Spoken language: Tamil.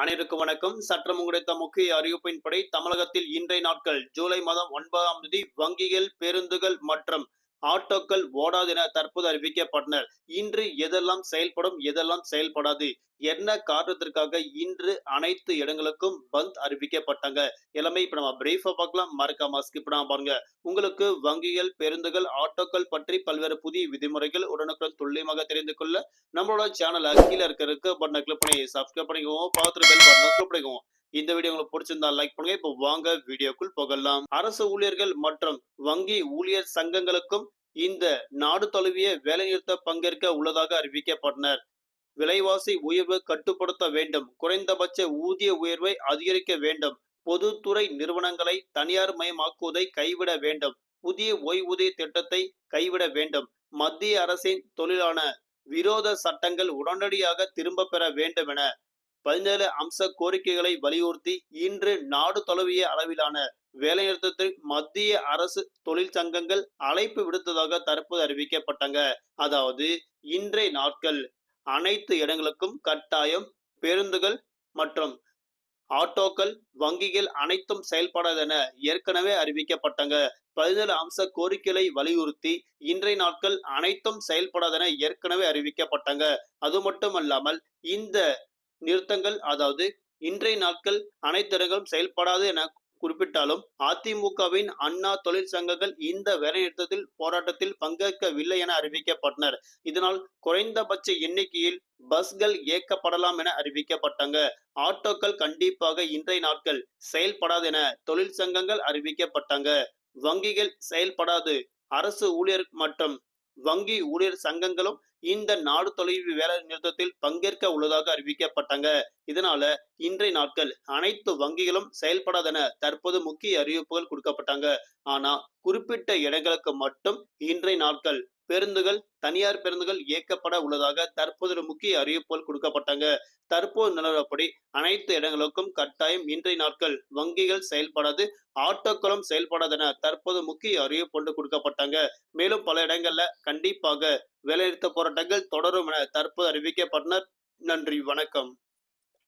அனைவருக்கும் வணக்கம். சற்றம் கிடைத்த முக்கிய அறிவிப்பின்படி தமிழகத்தில் இன்றைய நாட்கள் ஜூலை மாதம் ஒன்பதாம் தேதி வங்கிகள் பேருந்துகள் மற்றும் ஆட்டோக்கள் ஓடாது என தற்போது அறிவிக்கப்பட்டனர். இன்று எதெல்லாம் செயல்படும் எதெல்லாம் செயல்படாது என்ன காரணத்திற்காக இன்று அனைத்து இடங்களுக்கும் பந்த் அறிவிக்கப்பட்டாங்க. எல்லாமே இப்ப நம்ம பிரீஃபா பார்க்கலாம். மறக்காம ஸ்கிப் பாருங்க. உங்களுக்கு வங்கிகள் பேருந்துகள் ஆட்டோக்கள் பற்றி பல்வேறு புதிய விதிமுறைகள் உடனுக்குடன் துல்லியமாக தெரிந்து கொள்ள நம்மளோட சேனலை கீழே இருக்கிறதுக்கு பட்டனை கிளிக் பண்ணி சப்ஸ்கிரைப் பண்ணிக்குவோம் பார்த்துட்டு பெல் பட்டனை கிளிக் பண்ணிக்குவோம் இந்த வீடியோ உங்களுக்கு பிடிச்சிருந்தா லைக் பண்ணுங்க. இப்போ வாங்க வீடியோக்குள் போகலாம். அரசு ஊழியர்கள் மற்றும் வங்கி ஊழியர் சங்கங்களுக்கும் இந்த நாடு தழுவிய வேலைநிறுத்த பங்கேற்க உள்ளதாக அறிவிக்கப்பட்டனர். விலைவாசி உயர்வு கட்டுப்படுத்த வேண்டும். குறைந்தபட்ச ஊதிய உயர்வை அதிகரிக்க வேண்டும். பொதுத்துறை நிறுவனங்களை தனியார் மயமாக்குவதை கைவிட வேண்டும். புதிய ஓய்வூதிய திட்டத்தை கைவிட வேண்டும். மத்திய அரசின் தொழிலான விரோத சட்டங்கள் உடனடியாக திரும்ப பெற வேண்டும் என பதினேழு அம்ச கோரிக்கைகளை வலியுறுத்தி இன்று நாடு தழுவிய அளவிலான வேலைநிறுத்தத்தில் மத்திய அரசு தொழிற்சங்கங்கள் அழைப்பு விடுத்ததாக தற்போது அறிவிக்கப்பட்டங்க. அதாவது இன்றைய நாட்கள் அனைத்து இடங்களுக்கும் கட்டாயம் பேருந்துகள் மற்றும் ஆட்டோக்கள் வங்கிகள் அனைத்தும் செயல்படாதென ஏற்கனவே அறிவிக்கப்பட்டாங்க. பதினேழு அம்ச கோரிக்கைகளை வலியுறுத்தி இன்றைய நாட்கள் அனைத்தும் செயல்படாதென ஏற்கனவே அறிவிக்கப்பட்டாங்க. அது மட்டுமல்லாமல் இந்த நிறுத்தங்கள் அதாவது இன்றைய நாட்கள் அனைத்து இடங்களும் செயல்படாது என குறிப்பிட்டாலும் அதிமுகவின் அண்ணா தொழிற்சங்கங்கள் இந்த வேலைநிறுத்தத்தில் போராட்டத்தில் பங்கேற்கவில்லை என அறிவிக்கப்பட்டனர். இதனால் குறைந்தபட்ச எண்ணிக்கையில் பஸ்கள் இயக்கப்படலாம் என அறிவிக்கப்பட்டாங்க. ஆட்டோக்கள் கண்டிப்பாக இன்றைய நாட்கள் செயல்படாது என தொழிற்சங்கங்கள் அறிவிக்கப்பட்டாங்க. வங்கிகள் செயல்படாது. அரசு ஊழியர் மற்றும் வங்கி ஊழியர் சங்கங்களும் இந்த நாடு தொலைவு வேலை நிறுத்தத்தில் பங்கேற்க உள்ளதாக அறிவிக்கப்பட்டாங்க. இதனால இன்றைய நாட்கள் அனைத்து வங்கிகளும் செயல்படாதென தற்போது முக்கிய அறிவிப்புகள் கொடுக்கப்பட்டாங்க. ஆனா குறிப்பிட்ட இடங்களுக்கு மட்டும் இன்றைய நாட்கள் பேருந்துகள் தனியார் பேருந்துகள் இயக்கப்பட உள்ளதாக தற்போது முக்கிய அறிவிப்புகள் கொடுக்கப்பட்டாங்க. தற்போது நிலவரப்படி அனைத்து இடங்களுக்கும் கட்டாயம் இன்றைய நாட்கள் வங்கிகள் செயல்படாது ஆட்டோக்களும் செயல்படாதென தற்போது முக்கிய அறிவிப்பு கொண்டு கொடுக்கப்பட்டாங்க. மேலும் பல இடங்கள்ல கண்டிப்பாக வேலைநிறுத்த போராட்டங்கள் தொடரும் என தற்போது அறிவிக்கப்பட்டனர்.